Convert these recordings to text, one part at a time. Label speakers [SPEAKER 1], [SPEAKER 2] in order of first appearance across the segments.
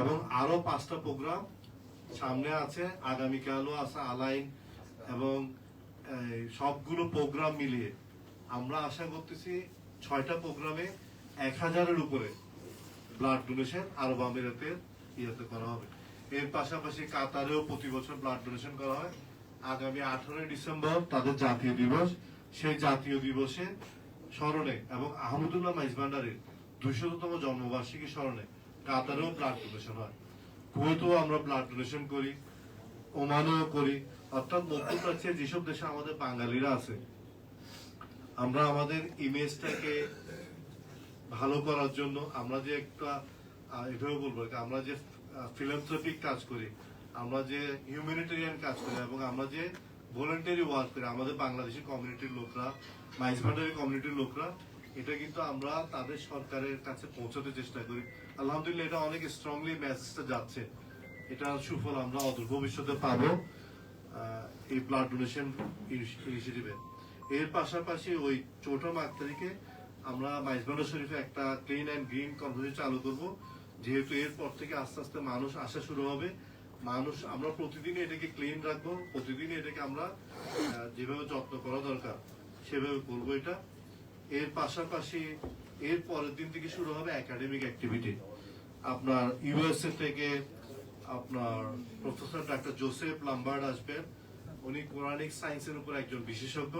[SPEAKER 1] এবং আরও পাঁচটা প্রোগ্রাম সামনে আছে, আগামীকালও আছে আলাইন এবং সবগুলো প্রোগ্রাম মিলিয়ে। আমরা আশা করতেছি ছয়টা প্রোগ্রামে এক হাজারের উপরে ব্লাড ডোনেশন আরব আমিরাতের ইয়েতে করা হবে। এর পাশাপাশি কাতারেও প্রতি বছর ব্লাড ডোনেশন করা হয়। আগামী আঠারোই ডিসেম্বর তাদের জাতীয় দিবস। সেই জাতীয় দিবসে স্মরণে এবং আহমদুল্লাহ মাইজভান্ডারের দুইশততম জন্মবার্ষিকী স্মরণে কাতারেও ব্লাড ডোনেশন হয়। কুয়েতেও আমরা ব্লাড ডোনেশন করি, ওমানেও করি। অর্থাৎ মধ্যপ্রাচ্যে যেসব দেশে আমাদের বাঙালিরা আছে, আমরা আমাদের ইমেজটাকে ভালো করার জন্য আমরা যে একটা এভাবে বলব আমরা যে ফিলান্থ্রপিক কাজ করি, আমরা যে হিউম্যানিটেরিয়ান কাজ করি এবং আমরা যে ভলেন্টারি ওয়ার্ক করি, আমাদের বাংলাদেশি কমিউনিটির লোকরা মাইজভান্ডারি কমিউনিটির লোকরা, এটা কিন্তু আমরা তাদের সরকারের কাছে পৌঁছাতে চেষ্টা করি। আলহামদুলিল্লাহ এটা অনেক স্ট্রংলি মেসেজটা যাচ্ছে। এটার সুফল আমরা অদূর ভবিষ্যতে পাবো আহ, এই ব্লাড ডোনেশন ইনিশিয়েটিভে এর পাশাপাশি ওই চৌঠা মার্চ তারিখে আমরা শরীফে একটা ক্লিন অ্যান্ড গ্রিন চালু করব। যেহেতু এরপর থেকে আস্তে আস্তে মানুষ আসা শুরু হবে মানুষ আমরা প্রতিদিনই এটাকে ক্লিন রাখব প্রতিদিনই এটাকে আমরা যেভাবে যত্ন করা দরকার সেভাবে করব এটা। এর পাশাপাশি এর পরের দিন থেকে শুরু হবে একাডেমিক অ্যাক্টিভিটি আপনার ইউএসএ থেকে আপনার প্রফেসর ডাক্তার জোসেফ লাম্বার্ড আসবেন। উনি কোরআনিক সায়েন্সের উপর একজন বিশেষজ্ঞ।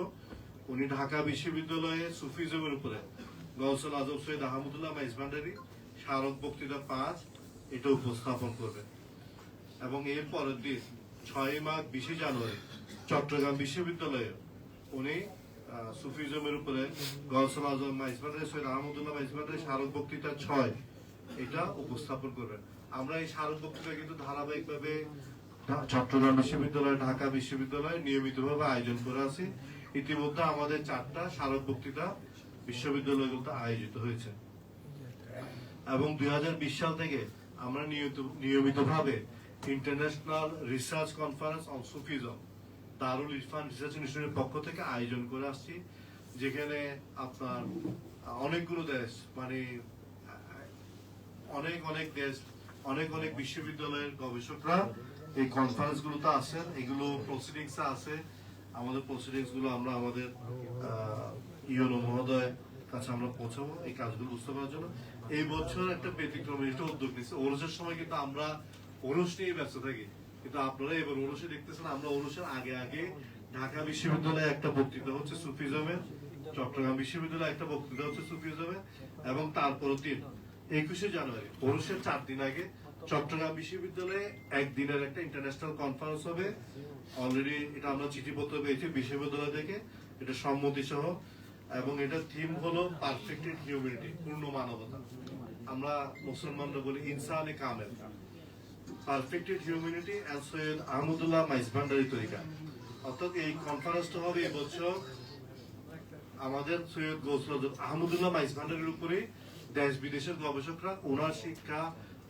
[SPEAKER 1] উনি ঢাকা বিশ্ববিদ্যালয়ে সুফিজমের উপরে। গৌসল আজম সৈয়দ আহমদুল্লাহ মাইজভান্ডারি স্মারক বক্তৃতা পাঁচ, এটা উপস্থাপন করবেন এবং এর পরের দিন ছয় মাঘ বিশে জানুয়ারি চট্টগ্রাম বিশ্ববিদ্যালয়ে উনি সুফিজমের উপরে গৌসল আজম মাইজভান্ডারি সৈয়দ আহমদুল্লাহ মাইজভান্ডারি স্মারক বক্তৃতা ছয়। এটা উপস্থাপন করবেন। আমরা এই স্মারক বক্তৃতা কিন্তু ধারাবাহিকভাবে চট্টগ্রাম বিশ্ববিদ্যালয়, ঢাকা বিশ্ববিদ্যালয় নিয়মিতভাবে আয়োজন করে আছি ইতিমধ্যে আমাদের চারটা স্মারক বক্তৃতা বিশ্ববিদ্যালয় বিশ্ববিদ্যালয়গুলোতে আয়োজিত হয়েছে। এবং দুই হাজার বিশ সাল থেকে আমরা নিয়মিত নিয়মিতভাবে international research conference on Sufism Darul Irfan research ইনস্টিটিউটের পক্ষ থেকে আয়োজন করে আসছি, যেখানে আপনার অনেকগুলো দেশ মানে অনেক অনেক দেশ, অনেক অনেক বিশ্ববিদ্যালয়ের গবেষকরা এই কনফারেন্স গুলোতে আসেন। এগুলো প্রসিডিংস আছে। আমাদের প্রসিডিংসগুলো আমরা আমাদের ইউনো মহোদয় কাছে আমরা পৌঁছাবো এই কাজগুলো বুঝতে পারার জন্য। এই বছর একটা ব্যতিক্রম, এটা উদ্যোগ নিচ্ছে ওরসের সময় কিন্তু আমরা ওরস নিয়ে ব্যস্ত থাকি। কিন্তু আপনারা এবার ওরসে দেখতেছেন, আমরা ওরসের আগে আগে ঢাকা বিশ্ববিদ্যালয়ে একটা বক্তৃতা হচ্ছে সুফিজমের চট্টগ্রাম বিশ্ববিদ্যালয়ে একটা বক্তৃতা হচ্ছে সুফিজমের এবং তারপরের দিন, একুশে জানুয়ারি পৌরুষের চার দিন আগে চট্টগ্রাম বিশ্ববিদ্যালয়ে একদিনের একটা ইন্টারন্যাশনাল কনফারেন্স হবে। অলরেডি এটা আমরা চিঠিপত্র পেয়েছি বিশ্ববিদ্যালয় থেকে, এটা সম্মতি সহ, এবং এটা থিম হলো পারফেক্টেড হিউম্যানিটি পূর্ণ মানবতা। আমরা মুসলমানরা বলি ইনসানে কামেল। Perfected humanity and Syed Ahmadullah Maizbhandari তরিকা অর্থাৎ এই কনফারেন্সটা হবে এবছর আমাদের সৈয়দ গৌসল আহমদুল্লাহ মাইজ ভান্ডারের উপরে দেশ বিদেশের গবেষকরা ওনার শিক্ষা,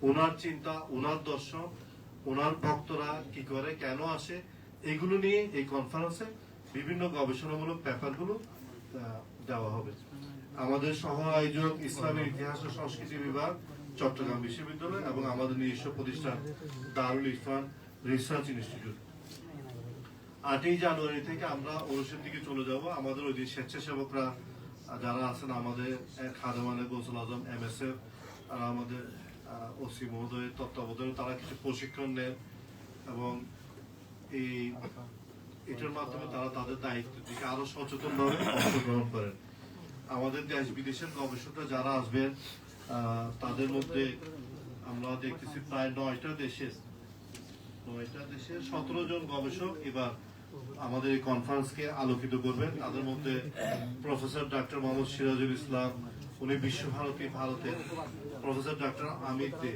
[SPEAKER 1] ওনার চিন্তা, ওনার দর্শন, ওনার ভক্তরা কি করে, কেন আসে, এগুলো নিয়ে এই কনফারেন্সে বিভিন্ন গবেষণামূলক পেপারগুলো দেওয়া হবে। আমাদের সহ আয়োজক ইসলামের ইতিহাস ও সংস্কৃতি বিভাগ চট্টগ্রাম বিশ্ববিদ্যালয় এবং আমাদের নিজস্ব প্রতিষ্ঠান দারুল ইরফান রিসার্চ ইনস্টিটিউট আটই জানুয়ারি থেকে আমরা ওরসের দিকে চলে যাব। আমাদের ওই দিন স্বেচ্ছাসেবকরা যারা আছেন আমাদের খাদেমানে গোসল আজম এম এস এফ আর আমাদের ওসি মহোদয়ের তত্ত্বাবধানে তারা কিছু প্রশিক্ষণ নেন এবং এই এটার মাধ্যমে তারা তাদের দায়িত্ব দিকে আরও সচেতন ভাবে অংশগ্রহণ করেন। আমাদের দেশ বিদেশের গবেষকরা যারা আসবেন তাদের মধ্যে আমরা দেখতেছি প্রায় নয়টা দেশের নয়টা দেশের সতেরো জন গবেষক এবার আমাদের এই কনফারেন্সকে আলোকিত করবেন। তাদের মধ্যে প্রফেসর ডাক্তার মোহাম্মদ সিরাজুল ইসলাম, উনি বিশ্বভারতী ভারতের প্রফেসর ডাক্তার আমির দে,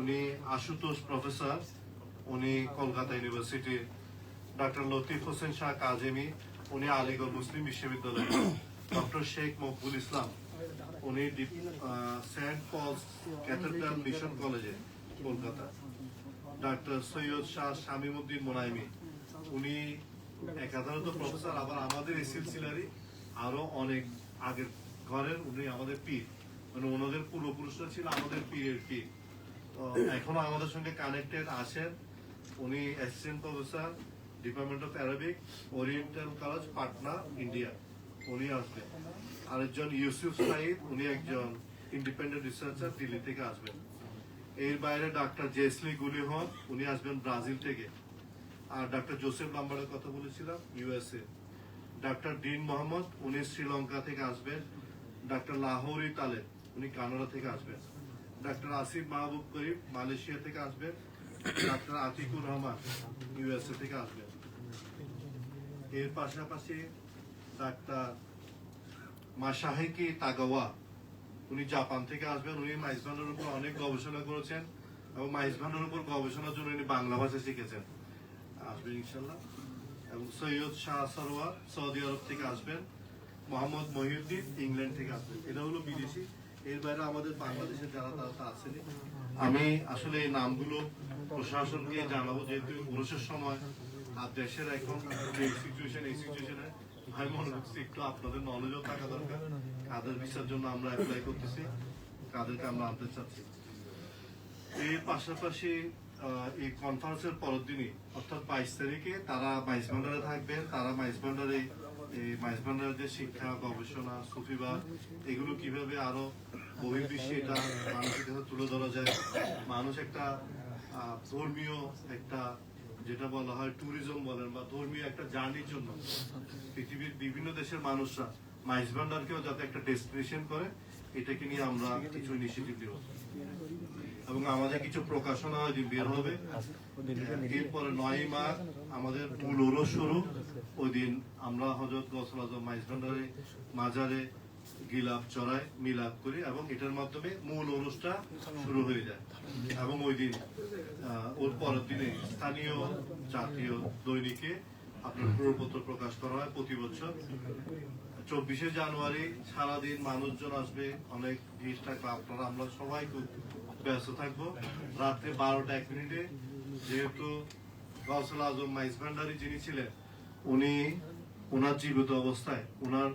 [SPEAKER 1] উনি আশুতোষ প্রফেসর উনি কলকাতা ইউনিভার্সিটির ডাক্তার লতিফ হোসেন শাহ কাজেমি, উনি আলিগড় মুসলিম বিশ্ববিদ্যালয় ডক্টর শেখ মকবুল ইসলাম। উনি সেন্ট পলস ক্যাথেড্রাল মিশন কলেজে, কলকাতা। ডাক্তার সৈয়দ শাহ শামিমুদ্দিন মোনাইমি। উনি একাধারত প্রফেসর, আবার আমাদের এই সিলসিলারই আরও অনেক আগের ঘরের উনি আমাদের পীর। মানে ওনাদের পূর্বপুরুষরা ছিল আমাদের পীরের পীর। তো এখনও আমাদের সঙ্গে কানেক্টেড আছেন। উনি assistant professor department of Arabic oriental college Patna India উনি আসবেন। আরেকজন ইউসুফ সাইদ, উনি একজন ইন্ডিপেন্ডেন্ট রিসার্চার দিল্লি থেকে আসবেন। এর বাইরে ডাক্তার জেসলি গুলি হন উনি আসবেন ব্রাজিল থেকে। আর ডাক্তার জোসেফ নাম্বারের কথা বলেছিলাম ইউএসএ ডাক্তার ডিন মোহাম্মদ, উনি শ্রীলঙ্কা থেকে আসবেন। ডাক্তার লাহোরি তালে উনি কানাডা থেকে আসবেন। ডাক্তার আসিফ মাহবুব করিম, মালয়েশিয়া থেকে আসবেন। ডাক্তার আতিকুর রহমান ইউএসএ থেকে আসবেন। এর পাশাপাশি ডাক্তার তাগাওয়া। উনি জাপান থেকে আসবেন, উনি মাইজবানের উপর অনেক গবেষণা করেছেন এবং মাইজবানের উপর গবেষণার জন্য উনি বাংলা ভাষা শিখেছেন। আসবেন ইনশাল্লাহ। এবং সৈয়দ শাহ সরোয়ার সৌদি আরব থেকে আসবেন, মোহাম্মদ মহিউদ্দিন ইংল্যান্ড থেকে আসবেন। এটা হলো বিদেশি। এর বাইরে আমাদের বাংলাদেশের যারা, তারা আসেনি। আমি আসলে এই নামগুলো প্রশাসনকে জানাব, যেহেতু অনুষ্ঠানের সময় আর দেশের এখন সিচুয়েশন এই সিচুয়েশনে আমি মনে করছি একটু আপনাদের নলেজও থাকা দরকার। কাদের ভিসার জন্য আমরা অ্যাপ্লাই করতেছি, কাদেরকে আমরা আনতে চাচ্ছি। এর পাশাপাশি এই কনফারেন্সের পরের দিনই, অর্থাৎ বাইশ তারিখে তারা মাইস ভান্ডারে থাকবেন তারা ভান্ডারে, এই মাইস ভান্ডারের যে শিক্ষা, গবেষণা, সুফিবাদ, এগুলো কীভাবে আরও বহির্বিশ্বে এটা মানুষের কাছে তুলে ধরা যায়। মানুষ একটা ধর্মীয় একটা যেটা বলা হয় ট্যুরিজম বলেন বা ধর্মীয় একটা জার্নির জন্য। পৃথিবীর বিভিন্ন দেশের মানুষরা মাইস ভান্ডারকেও যাতে একটা ডেস্টিনেশন করে, এটাকে নিয়ে আমরা কিছু ইনিশিয়েটিভ দেব এবং আমাদের কিছু প্রকাশনা বের হবে। এরপরে নয় মাঘ আমাদের মূল ওরস শুরু। ওই দিন আমরা হজরত গসল আজম মাইজ ভান্ডারে, মাজারে গিলাপ চড়ায় মিলাপ করি এবং এটার মাধ্যমে মূল অনুষ্ঠান শুরু হয়ে যায়। এবং ওই দিন ওর পরের দিনে স্থানীয় জাতীয় দৈনিকে আপনার প্রপত্র প্রকাশ করা হয় প্রতি বছর। চব্বিশে জানুয়ারি সারাদিন মানুষজন আসবে, অনেক ভিড় থাকবে, আপনারা, আমরা সবাই খুব ব্যস্ত থাকব। রাত্রে বারোটা এক মিনিটে, যেহেতু গৌসল আজম মাইস ভান্ডারি যিনি ছিলেন, উনি ওনার জীবিত অবস্থায় ওনার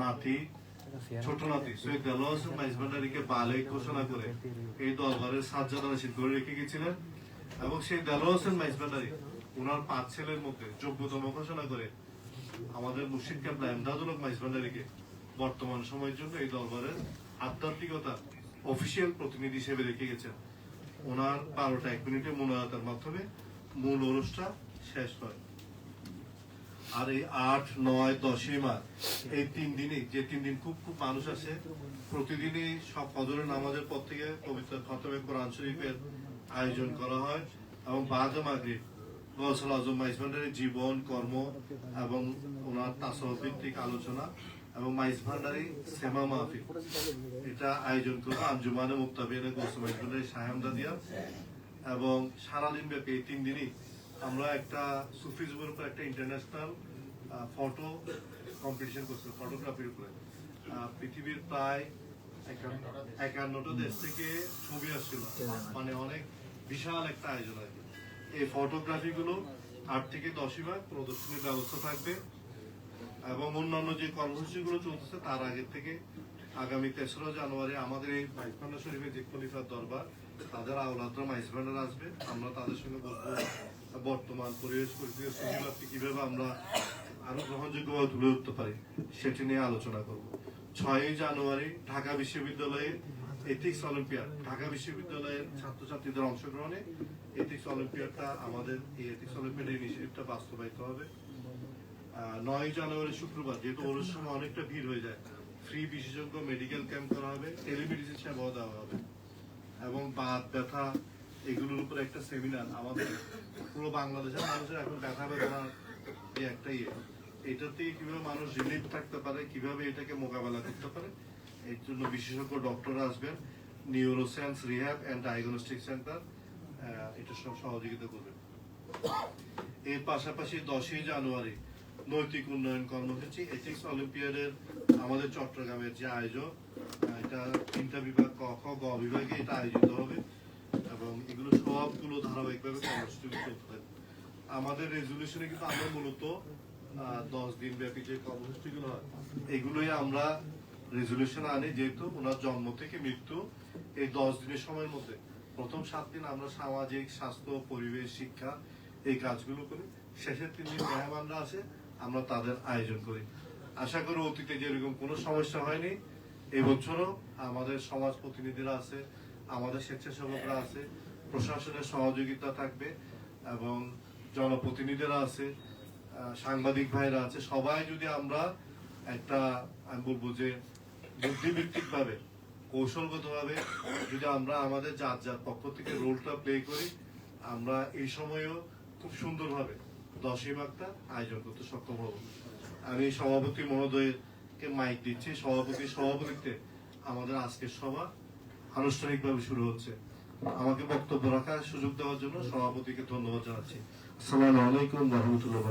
[SPEAKER 1] নাতি ছোট সৈয়দ হোসেন ঘোষণা করে। এই রেখে গেছিলেন এবং সেই দেলোয়ার হোসেন ওনার পাঁচ ছেলের মধ্যে যোগ্যতম ঘোষণা করে আমাদের মুর্শিদ বর্তমান সময়ের জন্য এই দরবারের আধ্যাত্মিকতা অফিসিয়াল প্রতিনিধি হিসেবে রেখে গেছেন। ওনার বারোটা এক মিনিটের মনোনয়তার মাধ্যমে মূল অনুষ্ঠান শেষ হয়। আর এই আট, নয় দশই মার্চ এই তিন দিনই, যে তিন দিন খুব খুব মানুষ আছে, প্রতিদিনই সব ফজরের নামাজের পর থেকে পবিত্র খতমে কোরআন শরীফের আয়োজন করা হয় এবং বাদ মাগরিব, গৌসল আজম ভান্ডারের জীবন, কর্ম এবং ওনার তাসহ ভিত্তিক আলোচনা এবং মাইজ ভান্ডারি সেমা মাহফিল। এটা আয়োজন করব আঞ্জুমানে মুক্তাবিয়ানে গৌসল মাইজ ভান্ডারি সাহেমদা দিয়া এবং সারাদিন ব্যাপী এই তিন দিনই আমরা একটা সুফিজমের উপর একটা ইন্টারন্যাশনাল ফটো কম্পিটিশন করছিলাম ফটোগ্রাফির উপরে। পৃথিবীর প্রায় একান্নটা দেশ থেকে ছবি আসছিল। মানে অনেক বিশাল একটা আয়োজন আর এই ফটোগ্রাফিগুলো আট থেকে দশই ভাগ প্রদর্শনীর ব্যবস্থা থাকবে এবং অন্যান্য যে কর্মসূচিগুলো চলতেছে তার আগে থেকে আগামী তেসরা জানুয়ারি আমাদের এই মাইজভান্ডার শরীফের যে খলিফার দরবার, তাদের আওলাদরা মাইজভান্ডার আসবে। আমরা তাদের সঙ্গে বলব বর্তমান পরিবেশ পরিস্থিতি সুবিধার্থে কীভাবে আমরা আরও গ্রহণযোগ্যভাবে তুলে ধরতে পারি, সেটি নিয়ে আলোচনা করব। ছয়ই জানুয়ারি ঢাকা বিশ্ববিদ্যালয়ে এথিক্স অলিম্পিয়াড ঢাকা বিশ্ববিদ্যালয়ের ছাত্রছাত্রীদের অংশগ্রহণে এথিক্স অলিম্পিয়াডটা আমাদের এই এথিক্স অলিম্পিয়াড ইনিশিয়েটিভটা বাস্তবায়িত হবে। নয় জানুয়ারি শুক্রবার, যেহেতু ওর সময় অনেকটা ভিড় হয়ে যায় ফ্রি বিশেষজ্ঞ মেডিকেল ক্যাম্প করা হবে টেলিমেডিসিন সেবাও দেওয়া হবে এবং বাত ব্যথা এগুলোর উপর একটা সেমিনার আমাদের পুরো বাংলাদেশের মানুষের এখন ব্যথা বেদনার যে একটা ইয়ে। এটা থেকে কীভাবে মানুষ রিলিফ থাকতে পারে, কীভাবে এটাকে মোকাবেলা করতে পারে, এর জন্য বিশেষজ্ঞ ডক্টর আসবেন neuroscience rehab and diagnostic centre এটা সব সহযোগিতা করবেন। এর পাশাপাশি দশই জানুয়ারি নৈতিক উন্নয়ন কর্মসূচি এথিক্স অলিম্পিয়াডের আমাদের চট্টগ্রামের যে আয়োজক এটা তিনটা বিভাগ, ক, খ, গ বিভাগে এটা আয়োজিত হবে। এবং এগুলো সবগুলো ধারাবাহিকভাবে চলতে থাকবে আমাদের কিন্তু আমরা মূলত দশ দিন ব্যাপী যে কর্মসূচিগুলো হয়, এগুলোই আমরা আনি যেহেতু ওনার জন্ম থেকে মৃত্যু এই দশ দিনের সময়ের মধ্যে। প্রথম সাত দিন আমরা সামাজিক, স্বাস্থ্য, পরিবেশ, শিক্ষা এই কাজগুলো করি। শেষের তিন দিন মেহমানরা আসে, আমরা তাদের আয়োজন করি। আশা করি অতীতে যেরকম কোনো সমস্যা হয়নি, এবছরও আমাদের সমাজ প্রতিনিধিরা আছে আমাদের স্বেচ্ছাসেবকরা আছে, প্রশাসনের সহযোগিতা থাকবে এবং জনপ্রতিনিধিরা আছে সাংবাদিক ভাইরা আছে। সবাই যদি আমরা একটা, আমি বলব যে বুদ্ধিভিত্তিক কৌশলগতভাবে যদি আমরা আমাদের যার যার পক্ষ থেকে রোলটা প্লে করি, আমরা এই সময়েও খুব সুন্দরভাবে দশই বার্তা আয়োজন করতে সক্ষম হব। আমি সভাপতি মহোদয়কে মাইক দিচ্ছি। সভাপতি সভাপতিত্বে আমাদের আজকের সভা আনুষ্ঠানিকভাবে শুরু হচ্ছে। আমাকে বক্তব্য রাখার সুযোগ দেওয়ার জন্য সভাপতিকে ধন্যবাদ জানাচ্ছি। আসসালামু আলাইকুম রহমতুল্লাহ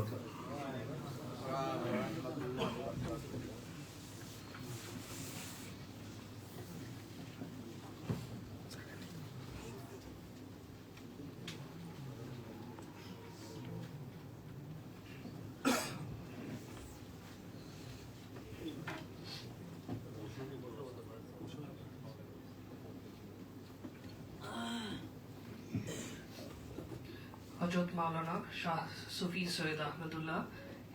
[SPEAKER 2] হজরত মাওলানা শাহ সুফি সৈয়দ আহমদুল্লাহ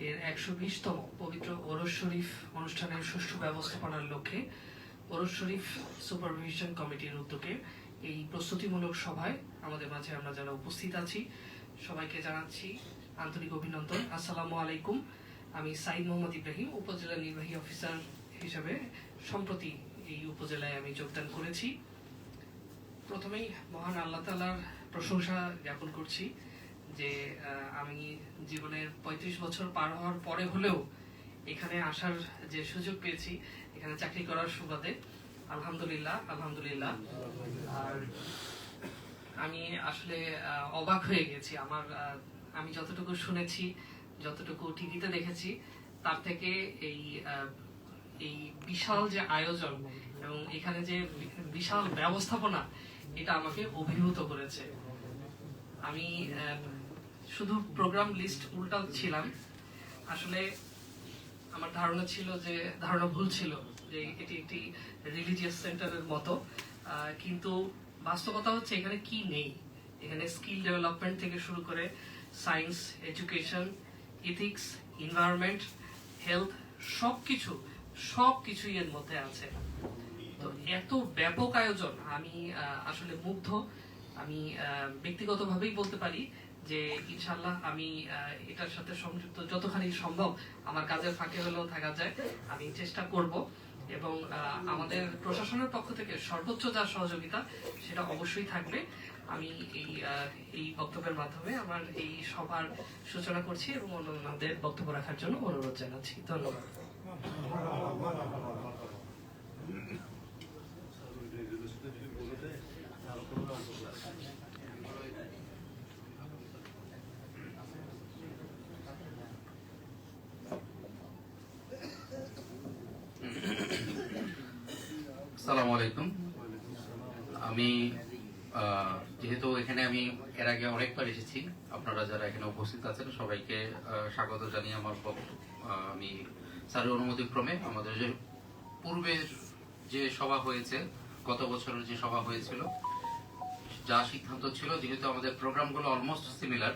[SPEAKER 2] এর একশো বিশতম পবিত্র ওরস শরীফ অনুষ্ঠানের সুষ্ঠু ব্যবস্থাপনার লক্ষ্যে ওরস শরীফ সুপারভিশন কমিটির উদ্যোগে এই প্রস্তুতিমূলক সভায় আমাদের মাঝে আমরা যারা উপস্থিত আছি, সবাইকে জানাচ্ছি আন্তরিক অভিনন্দন। আসসালামু আলাইকুম। আমি সাইদ মোহাম্মদ ইব্রাহিম, উপজেলা নির্বাহী অফিসার হিসেবে সম্প্রতি এই উপজেলায় আমি যোগদান করেছি। প্রথমেই মহান আল্লাহ তালার প্রশংসা জ্ঞাপন করছি। যে আমি জীবনের পঁয়ত্রিশ বছর পার হওয়ার পরে হলেও এখানে আসার যে সুযোগ পেয়েছি, এখানে চাকরি করার সুবাদে, আলহামদুলিল্লাহ আলহামদুলিল্লাহ। আর আমি আসলে অবাক হয়ে গেছি। আমার আমি যতটুকু শুনেছি, যতটুকু টিভিতে দেখেছি, তার থেকে এই এই বিশাল যে আয়োজন এবং এখানে যে বিশাল ব্যবস্থাপনা, এটা আমাকে অভিভূত করেছে। আমি শুধু প্রোগ্রাম লিস্ট উল্টাল ছিলাম। আসলে আমার ধারণা ছিল যে, ধারণা ভুল ছিল যে এটি একটি রিলিজিয়াস সেন্টারের মতো। কিন্তু বাস্তবতা হচ্ছে এখানে কি নেই? এখানে স্কিল ডেভেলপমেন্ট থেকে শুরু করে science education ethics environment health সবকিছু, সবকিছুই এর মধ্যে আছে। তো এত ব্যাপক আয়োজন, আমি আসলে মুগ্ধ। আমি ব্যক্তিগতভাবেই বলতে পারি যে ইনশাল্লাহ আমি এটার সাথে সংযুক্ত যতখানি সম্ভব আমার কাজের ফাঁকে হলেও থাকা যায়, আমি চেষ্টা করব। এবং আমাদের প্রশাসনের পক্ষ থেকে সর্বোচ্চ যা সহযোগিতা সেটা অবশ্যই থাকবে। আমি এই এই বক্তব্যের মাধ্যমে আমার এই সভার সূচনা করছি এবং অন্যান্যদের বক্তব্য রাখার জন্য অনুরোধ জানাচ্ছি। ধন্যবাদ।
[SPEAKER 3] সালাম আলাইকুম আমি যেহেতু এখানে আমি এর আগে অনেকবার এসেছি, আপনারা যারা এখানে উপস্থিত আছেন সবাইকে স্বাগত জানিয়ে আমার আমি স্যারের অনুমতি ক্রমে আমাদের যে পূর্বের যে সভা হয়েছে, গত বছরের যে সভা হয়েছিল, যা সিদ্ধান্ত ছিল, যেহেতু আমাদের প্রোগ্রামগুলো অলমোস্ট সিমিলার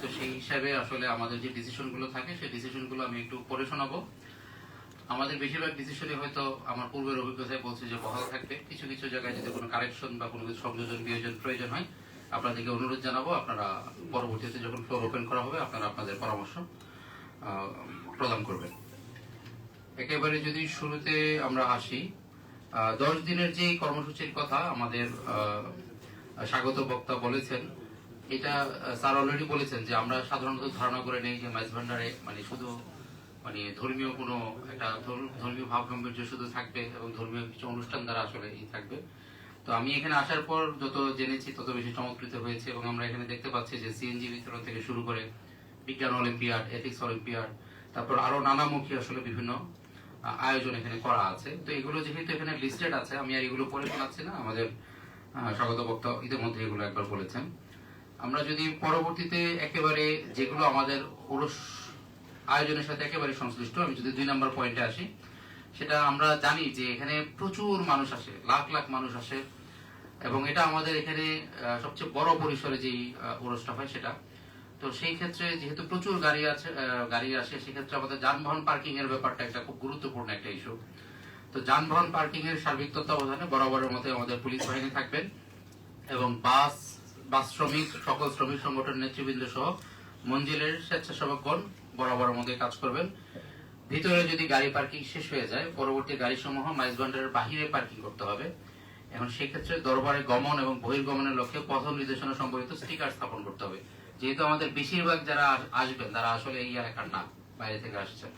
[SPEAKER 3] তো সেই হিসাবে আসলে আমাদের যে ডিসিশনগুলো থাকে, সেই ডিসিশনগুলো আমি একটু পড়ে শোনাবো। আমাদের বেশিরভাগ ডিসিশনে হয়তো আমার পূর্বের অভিজ্ঞতায় বলছে যে বহাল থাকবে। কিছু কিছু জায়গায় যদি কোনো কারেকশন বা কোনো কিছু সংযোজন, বিয়োজন প্রয়োজন হয়, আপনাদেরকে অনুরোধ জানাব। আপনারা পরবর্তীতে যখন ফ্লোর ওপেন করা হবে, আপনারা আপনাদের পরামর্শ প্রদান করবেন। একেবারে যদি শুরুতে আমরা আসি দশ দিনের যে কর্মসূচির কথা আমাদের স্বাগত বক্তা বলেছেন, এটা স্যার অলরেডি বলেছেন যে আমরা সাধারণত ধারণা করে নেই যে মাইজ ভান্ডারে মানে শুধু মানে ধর্মীয় কোনো একটা ধর- ধর্মীয় ভাব গাম্ভীর্য শুধু থাকবে এবং ধর্মীয় কিছু অনুষ্ঠান দ্বারা আসলে ই থাকবে। তো আমি এখানে আসার পর যত জেনেছি তত বেশি চমৎকৃত হয়েছে এবং আমরা এখানে দেখতে পাচ্ছি যে সিএনজি বিতরণ থেকে শুরু করে বিজ্ঞান অলিম্পিয়াড এথিক্স অলিম্পিয়াড, তারপর আরও নানামুখী আসলে বিভিন্ন আয়োজন এখানে করা আছে। তো এগুলো যেহেতু এখানে লিস্টেড আছে, আমি আর এগুলো পড়ে শোনাচ্ছি না, আমাদের স্বাগত বক্তা ইতিমধ্যে এগুলো একবার বলেছেন। আমরা যদি পরবর্তীতে একেবারে যেগুলো আমাদের ওরস আয়োজনের সাথে একেবারে সংশ্লিষ্ট। আমি যদি দুই নম্বর পয়েন্টে আসি সেটা আমরা জানি যে এখানে প্রচুর মানুষ আসে লাখ লাখ মানুষ আসে এবং এটা আমাদের এখানে সবচেয়ে বড় পরিসরে আহ, ওরসটা হয় সেটা। তো সেই ক্ষেত্রে যেহেতু প্রচুর গাড়ি আছে গাড়ি আসে সেক্ষেত্রে আমাদের যানবাহন পার্কিং এর ব্যাপারটা একটা খুব গুরুত্বপূর্ণ একটা ইস্যু তো যানবাহন পার্কিং এর সার্বিক তত্ত্বাবধানে বরাবরের মতো আমাদের পুলিশ বাহিনী থাকবেন এবং বাস বাস শ্রমিক সকল শ্রমিক সংগঠন নেতৃবৃন্দ সহ মঞ্জিলের স্বেচ্ছাসেবকগণ বরাবরের মধ্যে কাজ করবেন। ভিতরে যদি গাড়ি পার্কিং শেষ হয়ে যায়, পরবর্তী গাড়ি সমূহ মাইজবান্ডারের বাহিরে পার্কিং করতে হবে। এখন সেক্ষেত্রে দরবারে গমন এবং বহির্গমনের লক্ষ্যে পথ নির্দেশনা সম্পর্কিত স্টিকার স্থাপন করতে হবে। যেহেতু আমাদের বেশিরভাগ যারা আসবেন, তারা আসলে এই এলাকার না, বাইরে থেকে আসছেন।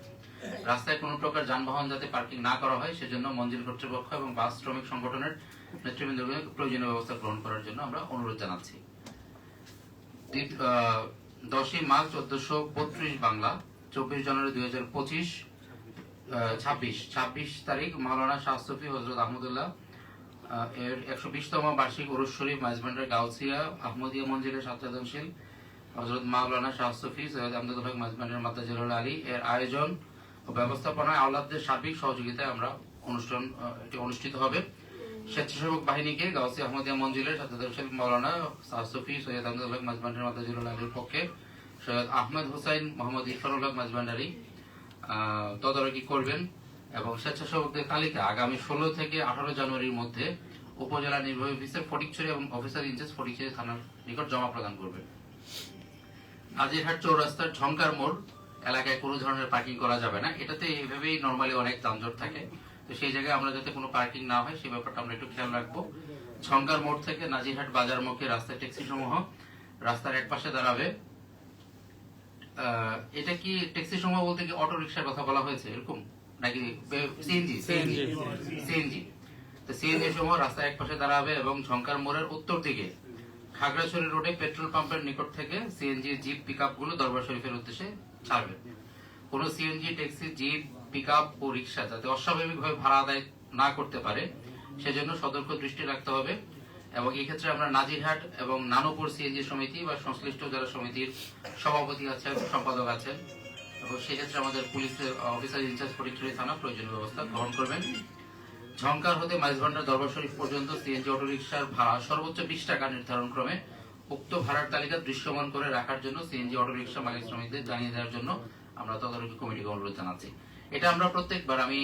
[SPEAKER 3] রাস্তায় কোনো প্রকার যানবাহন যাতে পার্কিং না করা হয়, সেজন্য মঞ্জিল কর্তৃপক্ষ এবং বাস শ্রমিক সংগঠনের নেতৃবৃন্দকে প্রয়োজনীয় ব্যবস্থা গ্রহণ করার জন্য আমরা অনুরোধ জানাচ্ছি। দশই মার্চ চোদ্দশো বত্রিশ বাংলা, চব্বিশ জানুয়ারি দুই হাজার পঁচিশ ছাব্বিশ। ছাব্বিশ তারিখ মাওলানা শাহসফি হজরত আহমদুল্লাহ এর একশো বিশতম বার্ষিক উরুস শরীফ মাইজবান্ডার গাউসিয়া, আহমদিয়া মঞ্জিলের সাজ্জাদনশীল হজরত মাওলানা শাহসফি সৈয়দ আহমদুল হক মাইজবান্ডার মাতা জেরুল আলী এর আয়োজন ও ব্যবস্থাপনায় আওলাদদের সার্বিক সহযোগিতায় আমরা অনুষ্ঠান এটি অনুষ্ঠিত হবে। স্বেচ্ছাসেবক বাহিনীকে গাউসি আহমদিয়া মঞ্জিলের সাজ্জাদনশীল মাওলানা শাহসফি সৈয়দ আহমদুল হক মাইজবান্ডার মাতা আলীর পক্ষে সৈয়দ আহমদ হোসাইন মোহাম্মদ ইরফানুল হক মাইজবান্ডারি তদারকি করবেন এবং স্বেচ্ছাসেবকদের তালিকা আগামী ষোলো থেকে আঠারো জানুয়ারির মধ্যে উপজেলা নির্বাহী অফিসার ফটিকছড়ি এবং অফিসার ইনচার্জ ফটিকছড়ি থানার নিকট জমা প্রদান করবে আজিরহাট চৌরাস্তার ঝঙ্কার মোড়, এলাকায় কোনো ধরনের পার্কিং করা যাবে না। এটাতে এইভাবেই নর্মালি অনেক যানজট থাকে। তো সেই জায়গায় আমরা যাতে কোনো পার্কিং না হয় সেই ব্যাপারটা আমরা একটু খেয়াল রাখব। ঝঙ্কার মোড় থেকে নাজিরহাট বাজার মুখে রাস্তায় ট্যাক্সি সমূহ রাস্তার এক পাশে দাঁড়াবে এটা কি ট্যাক্সি সমূহ বলতে কি অটো রিক্সার কথা বলা হয়েছে এরকম? নাকি সিএনজি সিএনজি সিএনজি তো সিএনজি সমূহ রাস্তার এক পাশে দাঁড়াবে এবং ঝঙ্কার মোড়ের উত্তর দিকে খাগড়াছড়ি রোডে পেট্রোল পাম্পের নিকট থেকে সিএনজি জিপ পিকআপগুলো দরবার শরীফের উদ্দেশ্যে ছাড়বে। কোন সিএনজি ট্যাক্সি জিপ পিকআপ ও রিক্সা যাতে অস্বাভাবিকভাবে ভাড়া আদায় না করতে পারে, সেজন্য সতর্ক দৃষ্টি রাখতে হবে এবং এই ক্ষেত্রে আমরা নাজিরহাট এবং নানুপুর সিএনজি সমিতি বা সংশ্লিষ্ট যারা সমিতির সভাপতি আছেন, সম্পাদক আছেন, এবং সেক্ষেত্রে আমাদের পুলিশের অফিসার ইনচার্জ ফটিকছড়ি থানা প্রয়োজনীয় ব্যবস্থা গ্রহণ করবেন। ঝঙ্কার হতে মাইজভান্ডার দরবার শরীফ পর্যন্ত সিএনজি অটোরিকশার ভাড়া সর্বোচ্চ বিশ টাকা নির্ধারণ ক্রমে উক্ত ভাড়ার তালিকা দৃশ্যমান করে রাখার জন্য সিএনজি অটোরিকশা মালিক শ্রমিকদের জানিয়ে দেওয়ার জন্য আমরা তদারকি কমিটিকে অনুরোধ জানাচ্ছি। এটা আমরা প্রত্যেকবার, আমি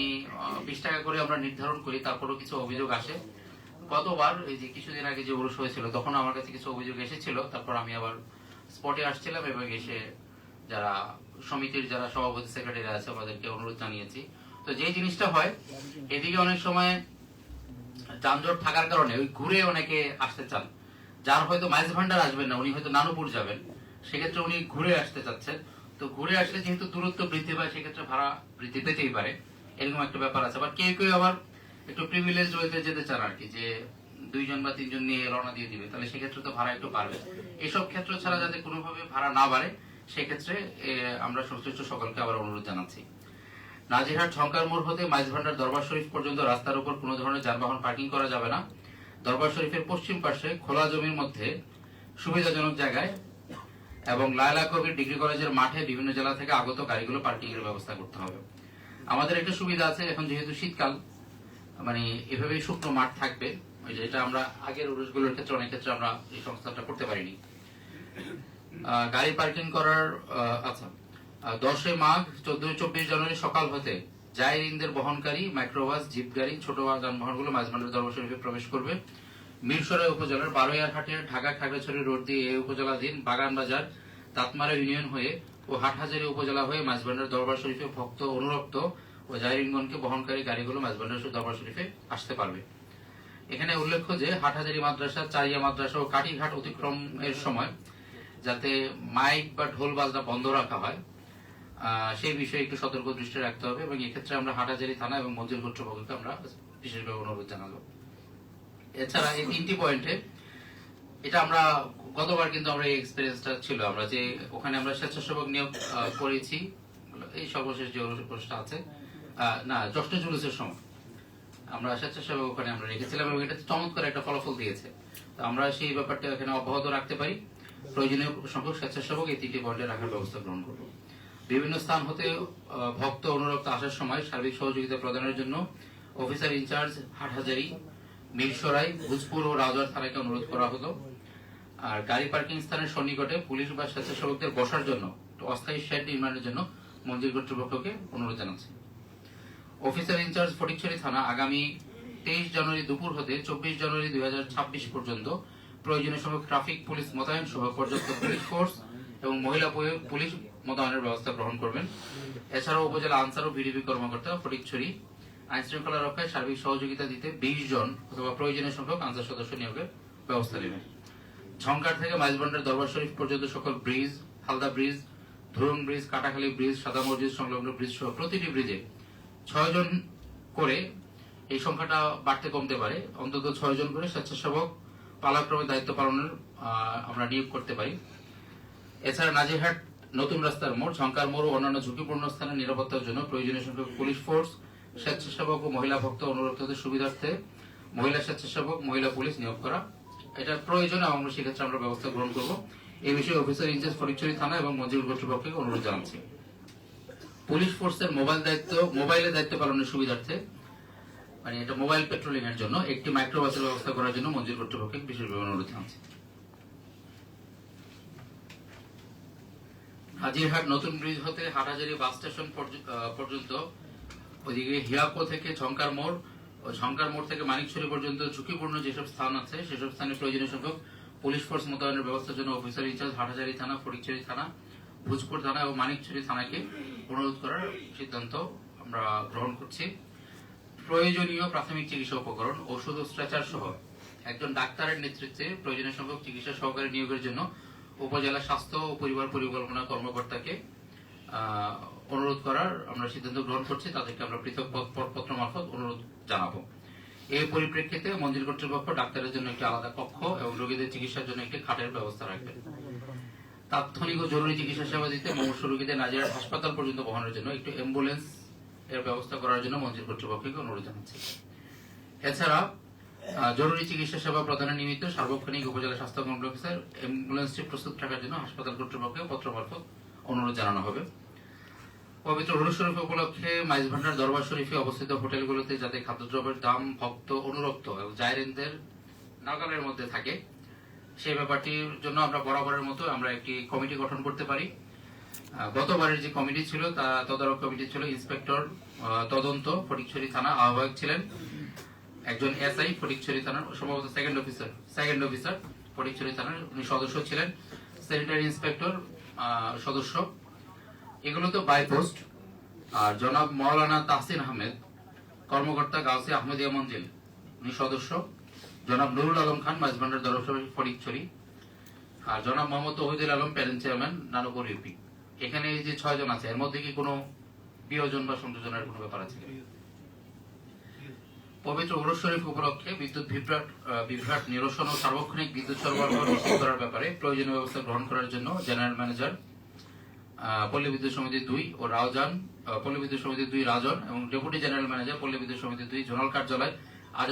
[SPEAKER 3] বিশ টাকা করে আমরা নির্ধারণ করি, তারপরও কিছু অভিযোগ আসে। গতবার, এই যে কিছুদিন আগে যে উরুষ হয়েছিল, তখন আমার কাছে কিছু অভিযোগ এসেছিল, তারপর আমি আবার স্পটে আসছিলাম এবং এসে যারা সমিতির যারা সভাপতি সেক্রেটারি আছে আমাদেরকে অনুরোধ জানিয়েছি। তো যে জিনিসটা হয়, এদিকে অনেক সময় যানজট থাকার কারণে ওই ঘুরে অনেকে আসতে চান। যার হয়তো মাইজ ভান্ডার আসবেন না, উনি হয়তো নানুপুর যাবেন। সেক্ষেত্রে উনি ঘুরে আসতে চাচ্ছেন। তো ঘুরে আসলে যেহেতু দূরত্ব বৃদ্ধি পায়, সেক্ষেত্রে ভাড়া বৃদ্ধি পেতেই পারে। এরকম একটা ব্যাপার আছে। আবার কেউ কেউ আবার একটু প্রিভিলেজ ওয়েতে যেতে চান আর কি, যে দুইজন বা তিনজন নিয়ে রওনা দিয়ে দিবে, তাহলে সেক্ষেত্রে তো ভাড়া একটু বাড়বে। এসব ক্ষেত্র ছাড়া যাতে কোনোভাবে ভাড়া না বাড়ে, সেক্ষেত্রে আমরা সংশ্লিষ্ট সকলকে আবার অনুরোধ জানাচ্ছি। নাজিরহাট ঝঙ্কার মোড় হতে মাইজভান্ডার দরবার শরীফ পর্যন্ত রাস্তার উপর কোনো ধরনের যানবাহন পার্কিং করা যাবে না। দরবার শরীফের পশ্চিম পাশে খোলা জমির মধ্যে সুবিধাজনক জায়গায় এবং লায়লা কবির ডিগ্রি কলেজের মাঠে বিভিন্ন জেলা থেকে আগত গাড়িগুলো পার্কিং এর ব্যবস্থা করতে হবে। আমাদের একটা সুবিধা আছে, এখন যেহেতু শীতকাল মানে এভাবেই শুকনো মাঠ থাকবে। ওই যে এটা আমরা আগের উরুষগুলোর ক্ষেত্রে, অনেক ক্ষেত্রে আমরা এই সংস্থাটা করতে পারিনি। গাড়ি পার্কিং করার আচ্ছা দশই মাঘ, চোদ্দই, চব্বিশ জানুয়ারি সকাল হতে জায়রিনদের বহনকারী মাইক্রোবাস, জিপ গাড়ি, ছোট যানবাহনগুলো মাঝমান্ডের দরবার শরীফে প্রবেশ করবে। মিরসরাই উপজেলার বারোয়ারহাটের ঢাকা খাগড়াছড়ি রোড দিয়ে এই উপজেলাধীন বাগান বাজার দাঁতমারা ইউনিয়ন হয়ে ও হাটহাজারী উপজেলা হয়ে মাঝবান্ডার দরবার শরীফে ভক্ত অনুরক্ত ও জায়রিনগণকে বহনকারী গাড়িগুলো মাঝবান্ডার দরবার শরীফে আসতে পারবে। এখানে উল্লেখ্য যে হাটহাজারী মাদ্রাসা, চারিয়া মাদ্রাসা ও কাটিঘাট অতিক্রম এর সময় যাতে মাইক বা ঢোল বাজনা বন্ধ রাখা হয় সেই বিষয়ে একটু সতর্ক দৃষ্টি রাখতে হবে এবং এক্ষেত্রে আমরা হাটাজারি থানা এবং মঞ্জুর কর্তৃপক্ষকে আমরা বিশেষভাবে অনুরোধ জানাব। এছাড়া এই তিনটি পয়েন্টে, এটা আমরা গতবার কিন্তু আমরা এই এক্সপিরিয়েন্সটা ছিল, আমরা যে ওখানে আমরা স্বেচ্ছাসেবক নিয়োগ করেছি, এই সর্বশেষ যে অনুষ্ঠানটা আছে না জ্যৈষ্ঠ জুলুসের সময়। আমরা স্বেচ্ছাসেবক ওখানে আমরা রেখেছিলাম এবং এটা চমৎকার একটা ফলাফল দিয়েছে। তো আমরা সেই ব্যাপারটা এখানে অব্যাহত রাখতে পারি। প্রয়োজনীয় সংখ্যক স্বেচ্ছাসেবক এই তিনটি পয়েন্টে রাখার ব্যবস্থা গ্রহণ করব। বিভিন্ন স্থান হতে ভক্ত অনুরক্ত আসার সময় সার্বিক সহযোগিতা প্রদানের জন্য officer in charge Hathazari Mirsarai, Bhojpur ও রাউজার থানাকে অনুরোধ করা হলো। আর গাড়ি পার্কিং স্থানের সন্নিকটে পুলিশ বা স্বেচ্ছাসেবকদের বসার জন্য অস্থায়ী শেড নির্মাণের জন্য মন্দির কর্তৃপক্ষকে অনুরোধ জানাচ্ছি। অফিসার ইনচার্জ ফটিকছড়ি থানা আগামী তেইশ জানুয়ারি দুপুর হতে চব্বিশ জানুয়ারি দুই হাজার ছাব্বিশ পর্যন্ত প্রয়োজনীয় সময় ট্রাফিক, পুলিশ মোতায়েন সহ পর্যাপ্ত পুলিশ ফোর্স এবং মহিলা পুলিশ মোতায়েনের ব্যবস্থা গ্রহণ করবেন। এছাড়াও উপজেলা আনসার ও ভিডিপি কর্মকর্তা ফটিকছড়ি আইন শৃঙ্খলা রক্ষায় সার্বিক সহযোগিতা দিতে বিশ জন অথবা প্রয়োজনীয় সংখ্যক আনসার সদস্য নিয়োগের ব্যবস্থা নেবে। ঝঙ্কার থেকে মাইজবান্ডার দরবার শরীফ পর্যন্ত সকল ব্রিজ, হালদা ব্রিজ ধরুন ব্রিজ, কাটাখালী ব্রিজ, সাদা মসজিদ সংলগ্ন ব্রিজ সহ প্রতিটি ব্রিজে ছয় জন করে এই সংখ্যাটা বাড়তে কমতে পারে। অন্তত ছয় জন করে স্বেচ্ছাসেবক পালাক্রমে দায়িত্ব পালনের আমরা নিয়োগ করতে পারি। এছাড়া নাজিরহাট নতুন রাস্তার মোড় ঝঙ্কার মোড় ও অন্যান্য ঝুঁকিপূর্ণ স্থানে নিরাপত্তার জন্য প্রয়োজনীয় সংখ্যক পুলিশ ফোর্স স্বেচ্ছাসেবক ও মহিলা ভক্ত অনুরোধদের সুবিধার্থে মহিলা স্বেচ্ছাসেবক, মহিলা পুলিশ নিয়োগ করা। এটা প্রয়োজন আমরা সেক্ষেত্রে আমরা ব্যবস্থা গ্রহণ করব। এই বিষয়ে অফিসার ইনচার্জ ফরিদচুরি থানা এবং মঞ্জুর কর্তৃপক্ষকে অনুরোধ জানাচ্ছি। পুলিশ ফোর্সের মোবাইল দায়িত্ব মোবাইলে দায়িত্ব পালনের সুবিধার্থে মানে এটা মোবাইল পেট্রোলিং এর জন্য, একটি মাইক্রোবাসের ব্যবস্থা করার জন্য মঞ্জুর কর্তৃপক্ষকে বিশেষভাবে অনুরোধ জানাচ্ছি। হাজিরহাট নতুন ব্রিজ হতে হাটহাজারি বাস স্টেশন পর্যন্ত ওইদিকে হিয়াপো থেকে ঝঙ্কার মোড় ও ঝঙ্কার মোড় থেকে মানিকছড়ি পর্যন্ত ঝুঁকিপূর্ণ যেসব স্থান আছে, সেসব স্থানে প্রয়োজনীয় সংখ্যক পুলিশ ফোর্স মোতায়েনের ব্যবস্থার জন্য অফিসার ইনচার্জ হাটহাজারি থানা ফটিকছড়ি থানা, ভোজপুর থানা এবং মানিকছড়ি থানাকে অনুরোধ করার সিদ্ধান্ত আমরা গ্রহণ করছি। প্রয়োজনীয় প্রাথমিক চিকিৎসা উপকরণ, ওষুধ ও স্ট্রেচার সহ একজন ডাক্তারের নেতৃত্বে প্রয়োজনীয় সংখ্যক চিকিৎসা সহকারী নিয়োগের জন্য উপজেলা স্বাস্থ্য ও পরিবার পরিকল্পনা কর্মকর্তাকে অনুরোধ করার, আমরা সিদ্ধান্ত গ্রহণ করছি, তাদেরকে আমরা পৃথক পত্র মারফত অনুরোধ জানাব। এই পরিপ্রেক্ষিতে মন্দির কর্তৃপক্ষ ডাক্তারের জন্য একটি আলাদা কক্ষ এবং রোগীদের চিকিৎসার জন্য একটি খাটের ব্যবস্থা রাখবে। তাৎক্ষণিক ও জরুরি চিকিৎসা সেবা দিতে মুমূর্ষ রোগীদের নাজিরাট হাসপাতাল পর্যন্ত বহনের জন্য একটু অ্যাম্বুলেন্স এর ব্যবস্থা করার জন্য মন্দির কর্তৃপক্ষকে অনুরোধ জানাচ্ছি। এছাড়া জরুরি চিকিৎসা সেবা প্রদানের নিমিত্ত সার্বক্ষণিক উপজেলা স্বাস্থ্য কমপ্লেক্সের অ্যাম্বুলেন্সটি প্রস্তুত থাকার জন্য হাসপাতাল কর্তৃপক্ষকে পত্র মারফত অনুরোধ জানানো হবে। পবিত্র শরীফ উপলক্ষে মাইজ ভান্ডার দরবার শরীফে অবস্থিত হোটেলগুলোতে যাতে খাদ্যদ্রব্যের দাম ভক্ত অনুরক্ত এবং জায়রেনদের নাগালের মধ্যে থাকে, সেই ব্যাপারটির জন্য আমরা বরাবরের মতো আমরা একটি কমিটি গঠন করতে পারি। গতবারের যে কমিটি ছিল, তা তদারক কমিটি ছিল ইন্সপেক্টর তদন্ত, ফটিকছড়ি থানা আহ্বায়ক ছিলেন। একজন এসআই, ফটিকছড়ি থানার সম্ভবত second officer second officer Fatikchhari থানার উনি সদস্য ছিলেন। স্যানিটারি ইন্সপেক্টর সদস্য। এগুলো তো বাই পোস্ট আর জনাব মৌলানা তাহসিন আহমেদ, কর্মকর্তা গাউসি আহমেদিয়া মঞ্জিল উনি সদস্য। জনাব নুরুল আলম খান মাঝভান্ডার দরসভা ফটিকছড়ি আর জনাব Mohammad Tohidul Alam parent chairman Nanupur UP. এখানে এই যে ছয় জন আছে, এর মধ্যে কি কোনো বিয়োজন বা সংযোজনের কোনো ব্যাপার আছে পবিত্র ওরস শরীফ উপলক্ষে বিদ্যুৎ বিভ্রাট বিভ্রাট নিরসন ও সার্বক্ষণিক বিদ্যুৎ সরবরাহ নিশ্চিত করার ব্যাপারে প্রয়োজনীয় ব্যবস্থা গ্রহণ করার জন্য জেনারেল ম্যানেজার পল্লী বিদ্যুৎ সমিতি দুই ও রাউজান আহ, পল্লী বিদ্যুৎ সমিতি দুই রাজন এবং ডেপুটি জেনারেল ম্যানেজার পল্লী বিদ্যুৎ সমিতি দুই জোনাল কার্যালয় আজ